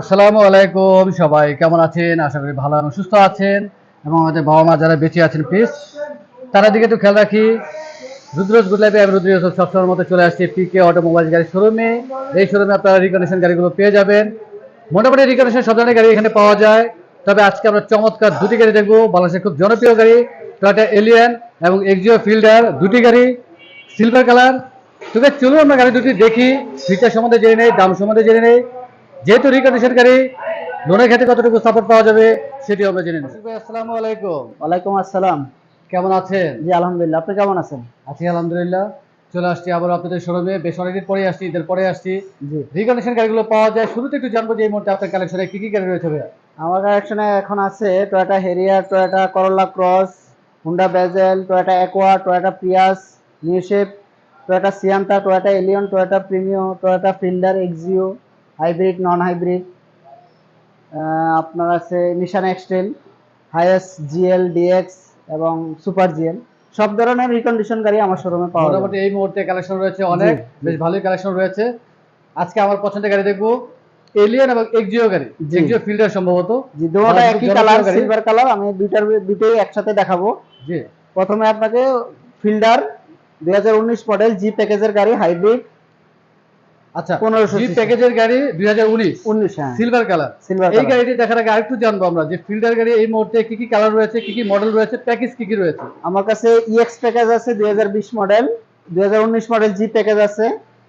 আসসালামু আলাইকুম সবাই, কেমন আছেন? আশা করি ভালো এবং সুস্থ আছেন এবং আমাদের বাবা মা যারা বেঁচে আছেন প্লিজ তারা দিকে একটু খেয়াল রাখি। রুদ্রজ লাইফে আমি রুদ্র সবসময়ের মতো চলে আসছি পিকে অটোমোবাইল গাড়ি শোরুমে এই শোরুমে আপনারা রিকন্ডিশন গাড়িগুলো পেয়ে যাবেন। মোটামুটি রিকনেশন সব ধরনের গাড়ি এখানে পাওয়া যায়। তবে আজকে আমরা চমৎকার দুটি গাড়ি দেখব। বাংলাদেশের খুব জনপ্রিয় গাড়ি টয়টা এলিয়ান এবং এক্সিও ফিল্ডার দুটি গাড়ি সিলভার কালার তবে চলুন আমরা গাড়ি দুটি দেখি। ফিচার সম্বন্ধে জেনে নেই, দাম সম্বন্ধে জেনে নেই। যেহেতু রিকন্ডিশন গাড়ি লোনের ক্ষেত্রে কতটুকু সাপোর্ট পাওয়া যাবে সেটি আমরা জেনে নেব। আসসালামু আলাইকুম। ওয়ালাইকুম আসসালাম। কেমন আছেন? জি আলহামদুলিল্লাহ আপনি কেমন আছেন? আছি আলহামদুলিল্লাহ। চলে আসছি আবার আপনাদের শোরুমে। বেশ অনেকদিন পরে আসছি ঈদের পরে আসছি। জি। রিকন্ডিশন গাড়িগুলো পাওয়া যায়। শুরুতে একটু জানব যে এই মুহূর্তে আপনার কালেকশনে কি কি গাড়ি রয়েছে ভাইয়া? আমার কালেকশনে এখন আছে Toyota Harrier Toyota Corolla Cross Honda Vezel Toyota Aqua Toyota Prius new shape Toyota Sienta Toyota Allion Toyota Premio Toyota Fielder Axio hybrid non hybrid আপনার আছে Nissan Xtrail Hiace GL DX এবং সুপার জিএল সব ধরনের recondition গাড়ি আমার শোরুমে পাওয়া যাবে। মোটামুটি এই মুহূর্তে কালেকশন রয়েছে অনেক। বেশ ভালোই কালেকশন রয়েছে। আজকে আমার পছন্দের গাড়ি দেখব এলিয়ান এবং এক্সিও গাড়ি। এক্সিও ফিল্ডার সম্ভবত। জি দুটোটা একই কালার। সিলভার কালার আমি দুইটার দুটোই একসাথে দেখাবো। জি। প্রথমে আপনাকে ফিল্ডার দুই হাজার উনিশ মডেল জি প্যাকেজের গাড়ি হাইব্রিড আচ্ছা 1500 জি প্যাকেজের গাড়ি দুই হাজার উনিশ উনিশ সিলভার কালার সিলভার এই গাড়িটি দেখার আগে আরেকটু জানব আমরা যে ফিল্ডার গাড়ি এই মুহূর্তে কি কি কালার রয়েছে কি কি মডেল রয়েছে প্যাকেজ কি কি রয়েছে? আমার কাছে ইএক্স প্যাকেজ আছে দুই হাজার বিশ মডেল দুই হাজার উনিশ মডেল জি প্যাকেজ আছে।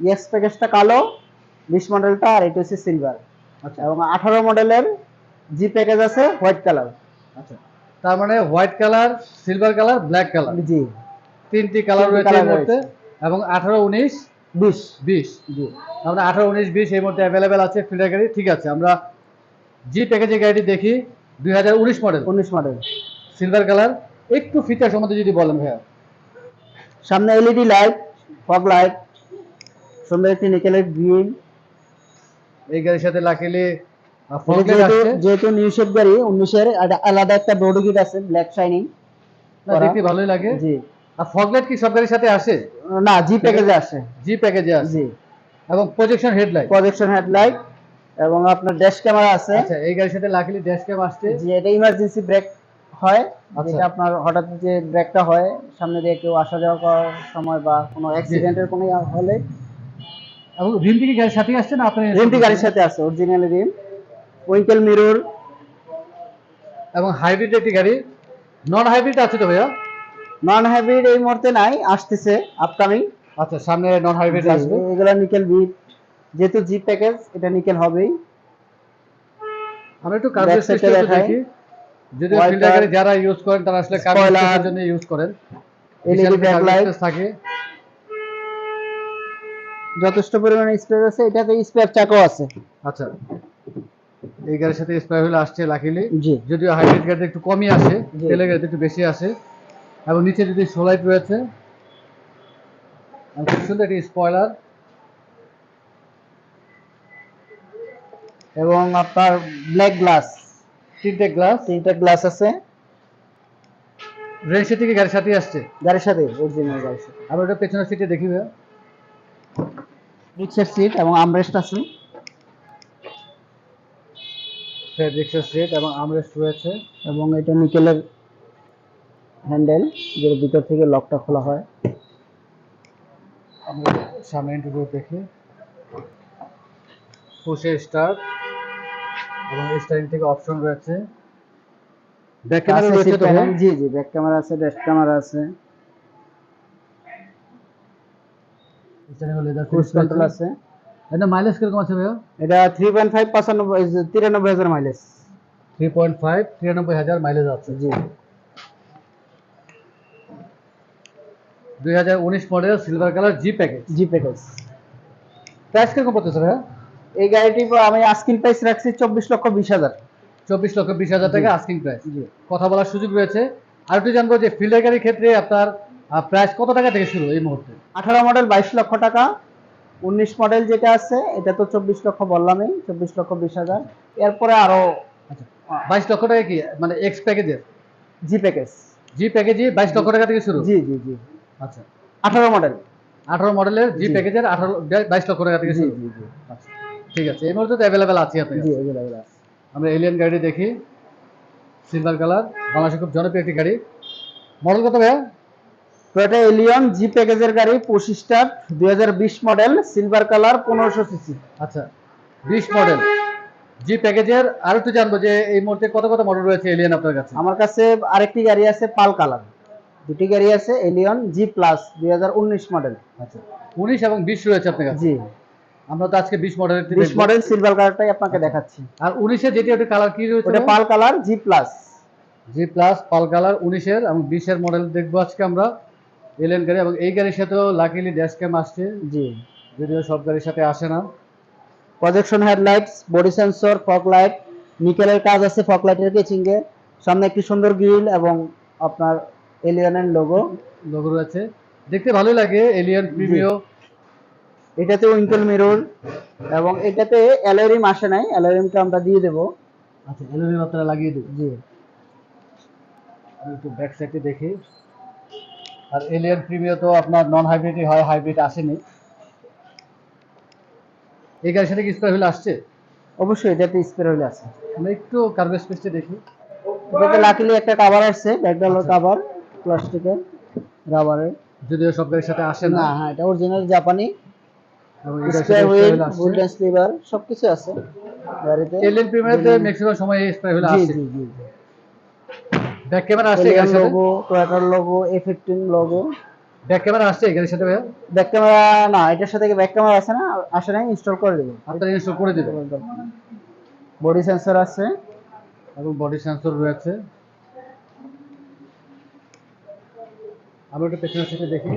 ইএক্স প্যাকেজটা কালো বিশ মডেলটা আর এটা হচ্ছে সিলভার আচ্ছা। এবং আঠারো মডেলের জি প্যাকেজ আছে হোয়াইট কালার আচ্ছা। তার মানে white colour silver colour black colour জি। তিনটি কালার রয়েছে। এবং আঠারো উনিশ বিশ। বিশ জি আমরা আঠারো উনিশ বিশ এই মুহূর্তে অ্যাভেলেবেল আছে ফিল্ডার গাড়ি। ঠিক আছে আমরা জি প্যাকেজের গাড়িটি দেখি দুই হাজার উনিশ মডেল উনিশ মডেল সিলভার কালার একটু ফিচার সম্বন্ধে যদি বলেন ভাইয়া। সামনে এলইডি লাইট ফগ লাইট সুন্দর একটি নিকেলের গ্রিল এই গাড়ির সাথে লাকিলি যেহেতু যেহেতু নিউ শেপ গাড়ি উনিশের আলাদা একটা বডি কিট আছে ব্ল্যাক শাইনিং দেখতে ভালোই লাগে। জি। আর ফগলাইট কি গাড়ির সাথে আসে? না জি প্যাকেজে আসে। জি প্যাকেজে আছে জি। এবং প্রজেকশন হেডলাইট প্রজেকশন হেডলাইট এবং আপনার ড্যাশ ক্যামেরা আছে। আচ্ছা এই গাড়ির সাথে লাকিলি ড্যাশ ক্যাম আসছে। যে এটা ইমার্জেন্সি ব্রেক হয়। আচ্ছা। যেটা আপনার হঠাৎ যে ব্রেকটা হয় সামনে দিয়ে কেউ আসা যাওয়া করার সময় বা কোনো অ্যাক্সিডেন্টের কোনো হলে। এবং রিমটি কি গাড়ির সাথে আসছে না আপনি রিমটি গাড়ির সাথে আছে অরিজিনাল রিম উইঙ্কেল মিরর এবং হাইব্রিড একটি গাড়ি। নন হাইব্রিড আছে তো ভাইয়া? নন হাইব্রিড এই মুহূর্তে নাই আসতেছে আপকামিং আচ্ছা সামনে নন হাইব্রিড আসবে? এগুলা নিকেল বিট যেহেতু জি প্যাকেজ এটা নিকেল হবেই। আমরা একটু কার্বন। দেখি। যদি ফিল্টার যারা ইউজ করেন তারা আসলে কার্বন সিস্টেমের জন্য ইউজ করেন। এলইডি ব্যাকলাইট থাকে। যথেষ্ট পরিমাণে স্পেস আছে এটাতে স্পেয়ার চাকাও আছে। আচ্ছা। এই গাড়ির সাথে স্প্রে হলে আসছে লাকিলি যদিও হাইব্রিড গাড়িতে একটু কমই আসে জি। তেলের গাড়িতে একটু বেশি আসে। এবং নিচে যদি সোলাইট রয়েছে খুব সুন্দর একটি স্পয়লার এবং আপনার ব্ল্যাক গ্লাস তিনটে গ্লাস তিনটে গ্লাস আছে। রেল সিট থেকে গাড়ির সাথে আসছে। গাড়ির সাথে অরিজিনাল গাড়ির সাথে। আর ওটা পেছনের সিটে দেখি ভাইয়া। রিক্সার সিট এবং আমরেস্ট আছে। ফেব্রিক্সের সিট এবং আমরেস্ট রয়েছে। এবং এটা নিকেলের হ্যান্ডেল যের ভিতর থেকে লকটা খোলা হয়। আমরা সামনে ইন্টারভিউ দেখি। পুষে স্টার্ট এবং স্টারিং থেকে অপশন রয়েছে। ব্যাক ক্যামেরা রয়েছে তো panel, G G back camera আছে ড্যাশ ক্যামেরা আছে। ক্রুজ কন্ট্রোল আছে। এটা মাইলেজ কীরকম আছে ভাইয়া? এটা থ্রি পয়েন্ট ফাইভ পঁচানব্বই তিরানব্বই হাজার মাইলেজ থ্রি পয়েন্ট ফাইভ তিরানব্বই হাজার মাইলেজ আছে। জি। দুই হাজার উনিশ model silver colour G package G package price কীরকম পড়তেছে ভাইয়া? এই গাড়িটি আমি আস্কিং প্রাইস রাখছি চব্বিশ লক্ষ বিশ হাজার। চব্বিশ লক্ষ বিশ হাজার টাকা আস্কিং প্রাইস কথা বলার সুযোগ রয়েছে। আর একটু জানব যে ফিল্ডার গাড়ির ক্ষেত্রে আপনার প্রাইস কত টাকা থেকে শুরু এই মুহূর্তে? আঠারো মডেল বাইশ লক্ষ টাকা। উনিশ মডেল যেটা আছে এটা তো চব্বিশ লক্ষ বললামই চব্বিশ লক্ষ বিশ হাজার। এরপরে আরও আচ্ছা বাইশ লক্ষ টাকা কি? মানে এক্স প্যাকেজের জি প্যাকেজ জি প্যাকেজে বাইশ লক্ষ টাকা থেকে শুরু? জি জি জি। আচ্ছা। আঠারো মডেল আঠারো মডেলের জি। জি। প্যাকেজের আঠারো বাইশ লক্ষ টাকা থেকে শুরু। জি জি। আচ্ছা। ঠিক আছে এই মুহূর্তে তো অ্যাভেলেবেল আছে আপনার জি কাছে। এগুলো আছে। আমরা এলিয়ান গাড়ি দেখি সিলভার কালার বাংলাদেশে খুব জনপ্রিয় একটি গাড়ি। মডেল কত ভাইয়া? টয়োটা এলিয়ন জি প্যাকেজের গাড়ি পঁচিশ স্টার দুই মডেল সিলভার কালার পনেরোশো সিসি আচ্ছা বিশ মডেল জি প্যাকেজের আর একটু জানব যে এই মুহূর্তে কত কত মডেল রয়েছে এলিয়ান আপনার কাছে? আমার কাছে আরেকটি গাড়ি আছে পাল কালার। দুটি গাড়ি আছে এলিয়ন জি প্লাস দুই মডেল আচ্ছা উনিশ এবং বিশ রয়েছে আপনার কাছে? জি। আমরা তো আজকে বিশ মডেলের বিশ মডেল সিলভার কালারটাই আপনাকে দেখাচ্ছি। আর উনিশের যেটি ওটা কালার কি রয়েছে ওটা pearl colour G plus G plus pearl colour উনিশের এবং বিশের মডেল দেখব আজকে আমরা। এলিয়ান গাড়ি এবং এই গাড়ির সাথেও লাকিলি ড্যাশ ক্যাম আসছে। জি। যদিও সব গাড়ির সাথে আসে না। Projection headlights body sensor fog light নিকেলের কাজ আছে ফগ লাইটের কেচিং এ সামনে একটি সুন্দর গ্রিল এবং আপনার এলিয়নের লোগো লোগো রয়েছে। দেখতে ভালো লাগে এলিয়ান প্রিমিও এটাতে উইঙ্কেল মিরর এবং এটাতে অ্যালোরিম আসে নাই অ্যালোরিমটা আমরা দিয়ে দেবো। আচ্ছা এলইডি আপনারা লাগিয়ে দেবেন জি। একটু ব্যাক সাইডে দেখি। আর এলিয়ান প্রিমিও তো আপনার নন হাইব্রিডই হয় হাইব্রিড আসেনি। এই গাড়ির সাথে কি স্প্রে হুইল আসছে? অবশ্যই এটাতে স্পেয়ার হুইল আছে। আমরা একটু কার্গো স্পেসটা দেখি। এটাতে লাকিলি একটা কভার আসছে ব্যাকডালোর কভার প্লাস্টিকের রাবারের যদিও সব গাড়ির সাথে আসে না। হ্যাঁ এটা অরিজিনাল জাপানি স্পেয়ার হুইল স্লিভার সবকিছু আছে গাড়িতে। এলিয়ান প্রিমিয়াতে ম্যাক্সিমাম সময় স্প্রে হুইল আসে। জি জি ব্যাক ক্যামেরা আসছে এই সাথে? লোগো টয়োটার লোগো ব্যাক ক্যামেরা আসছে সাথে ভাইয়া? ব্যাক ক্যামেরা না এটার সাথে ব্যাক ক্যামেরা আছে না? আসে না ইনস্টল করে দেবো। আপনারা ইনস্টল করে দিবেন। বডি সেন্সর আছে। এবং বডি সেন্সর রয়েছে। আমরা একটু পেছনের সাথে দেখি।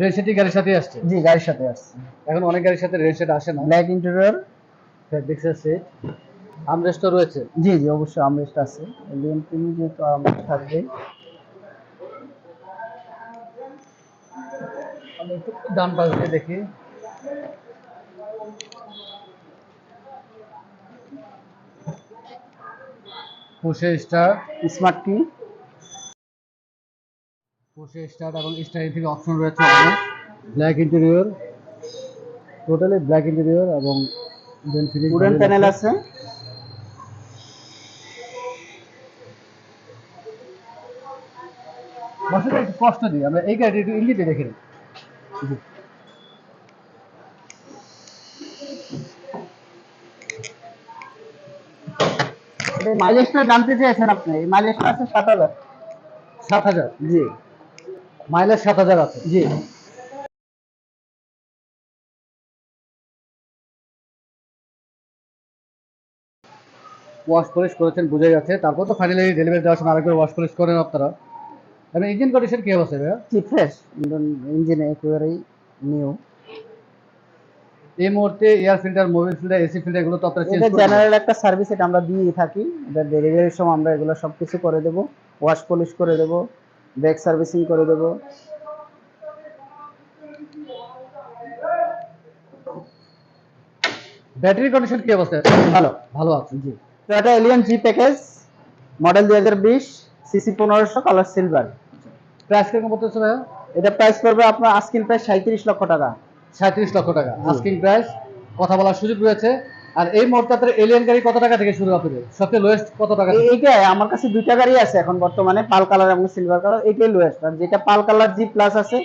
রেল সেটি গাড়ির সাথে আসছে। জি গাড়ির সাথে আসছে। এখন অনেক গাড়ির সাথে রেল সেট আসে না। ব্ল্যাক ইন্টেরিয়র ফেব্রিক্সের সেট আমরেস্টও রয়েছে? জি জি অবশ্যই আমরেস্ট আছে। এলিয়ন প্রিমি যেহেতু আমরেস্ট থাকবে। আমি একটু ডান পাশ দিয়ে দেখি। পুষে স্টার স্মার্ট কি পুষে স্টার এবং স্টার থেকে অপশন রয়েছে black interior totally black interior এবং দেন ফিনিশ উডেন প্যানেল আছে বসে একটু কষ্ট দিই আমরা এই গাড়িটি একটু ইঞ্জিনটা দেখে নিই। মাইলেজটা জানতে চেয়েছেন আপনি মাইলেজটা আছে সাত হাজার। সাত হাজার জি। মাইলেজ সাত হাজার আছে। জি। ওয়াশ পলিশ করেছেন বুঝে যাচ্ছে। তারপর তো ফাইনালি ডেলিভারি দেওয়ার সময় আরেকবার ওয়াশ পলিশ করেন আপনারা। এবং ইঞ্জিন কন্ডিশন কি অবস্থা ভাইয়া? জি ফ্রেশ ইঞ্জিনে একেবারেই নিউ এই মুহূর্তে air filter mobil filter AC filter এগুলো তো আপনারা চেঞ্জ এটা জেনারেল একটা সার্ভিস এটা আমরা দিয়ে থাকি। এটা ডেলিভারির সময় আমরা এগুলো সব কিছু করে দেব। ওয়াশ পলিশ করে দেব। ব্রেক সার্ভিসিং করে দেব। ব্যাটারি কন্ডিশন কি অবস্থা? ভালো। ভালো আছে। জি। তো এটা এলিয়ন জি প্যাকেজ মডেল দুই হাজার বিশ সিসি পনেরোশো কালার সিলভার প্রাইস কীরকম পড়তেছে ভাইয়া? এটা প্রাইস পড়বে আপনার আস্কিন প্রাইস সাঁত্রিশ লক্ষ টাকা। সাঁত্রিশ লক্ষ টাকা। আস্কিং প্রাইস কথা বলার সুযোগ রয়েছে। আর এই মুহূর্তে আপনার এলিয়ান গাড়ি কত টাকা থেকে শুরু হবে সবচেয়ে লোয়েস্ট কত টাকা থেকে? এই- এইটাই আমার কাছে দুইটা গাড়ি আছে এখন বর্তমানে পাল কালার এবং সিলভার কালার এইটাই লোয়েস্ট আর যেটা পাল কালার জি প্লাস আছে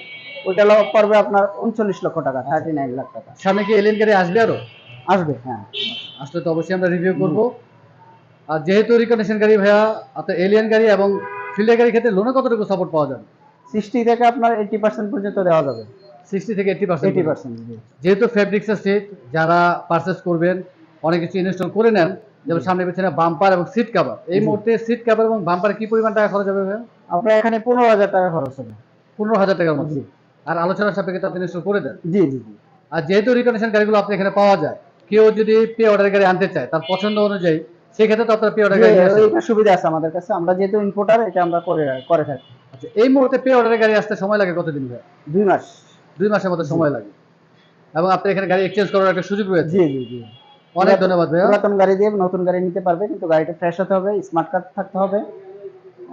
ওইটা পড়বে আপনার উনচল্লিশ লক্ষ টাকা থার্টি নাইন লাখ টাকা। সামনে কি এলিয়ান গাড়ি আসবে আরও? আসবে হ্যাঁ। আসলে তো অবশ্যই আমরা রিভিউ করব। আর যেহেতু রিকন্ডিশন গাড়ি ভাইয়া আপনার এলিয়ান গাড়ি এবং ফিল্ডের গাড়ির ক্ষেত্রে লোনে কতটুকু সাপোর্ট পাওয়া যাবে? সিক্সটি থেকে আপনার এইটি পার্সেন্ট পর্যন্ত দেওয়া যাবে। সিক্সটি থেকে এইটি পার্সেন্ট এইটি পার্সেন্ট যেহেতু ফেব্রিক্সের সেট যারা পারচেস করবেন অনেক কিছু ইনস্টল করে নেন যেমন সামনে পেছনে বাম্পার এবং সিট কভার এই মুহূর্তে সিট কভার এবং বাম্পারে কি পরিমাণ টাকা খরচ হবে আপনার এখানে পনেরো হাজার টাকা খরচ হবে। পনেরো হাজার টাকার জি। আর আলোচনার সাপেক্ষে আপনি ইনস্টল করে দেন। জি জি জি। আর যেহেতু রিকন্ডিশন গাড়িগুলো আপনি এখানে পাওয়া যায় কেউ যদি পে অর্ডার গাড়ি আনতে চায় তার পছন্দ অনুযায়ী সেক্ষেত্রে তো আপনার পে অর্ডার গাড়ি সুবিধা আছে আমাদের কাছে। আমরা যেহেতু ইম্পোর্টার এটা আমরা করে করে থাকি। আচ্ছা এই মুহূর্তে পে অর্ডারের গাড়ি আসতে সময় লাগে কতদিন ভাই দুই মাস। দুই মাসের মতো সময় লাগে। এবং আপনার এখানে গাড়ি এক্সচেঞ্জ করার একটা সুযোগ রয়েছে। জি জি জি। অনেক ধন্যবাদ ভাইয়া। পুরাতন গাড়ি দিয়ে নতুন গাড়ি নিতে পারবে কিন্তু গাড়িটা ফ্রেশ হতে হবে স্মার্ট কার্ড থাকতে হবে।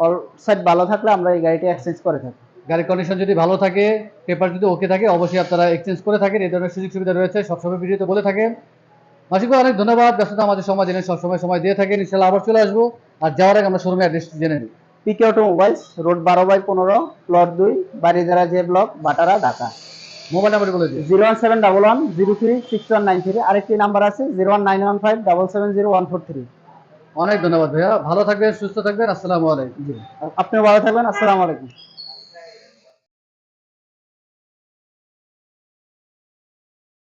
অল সাইড ভালো থাকলে আমরা এই গাড়িটা এক্সচেঞ্জ করে থাকি। গাড়ির কন্ডিশন যদি ভালো থাকে পেপার যদি ওকে থাকে অবশ্যই আপনারা এক্সচেঞ্জ করে থাকেন। এই ধরনের সুযোগ সুবিধা রয়েছে সবসময় ভিডিওতে বলে থাকেন। মাসিক ভাই অনেক ধন্যবাদ। ব্যস্ততা আমাদের সময় জেনে সবসময় সময় দিয়ে থাকেন। ইনশাল্লাহ আবার চলে আসব। আর যাওয়ার আগে আমরা শোরুমের অ্যাড্রেস জেনে নিই। পিকে অটোমোবাইলস রোড বারো বাই পনেরো প্লট দুই Baridhara J block Bhatara Dhaka. Mobile number বলে দিন zero one seven double one zero three six one nine three. আরেকটি নাম্বার আছে zero one nine one five double seven zero one four three. অনেক ধন্যবাদ ভাইয়া। ভালো থাকবেন সুস্থ থাকবেন। আসসালামু আলাইকুম। আপনিও ভালো থাকবেন। আসসালামু আলাইকুম।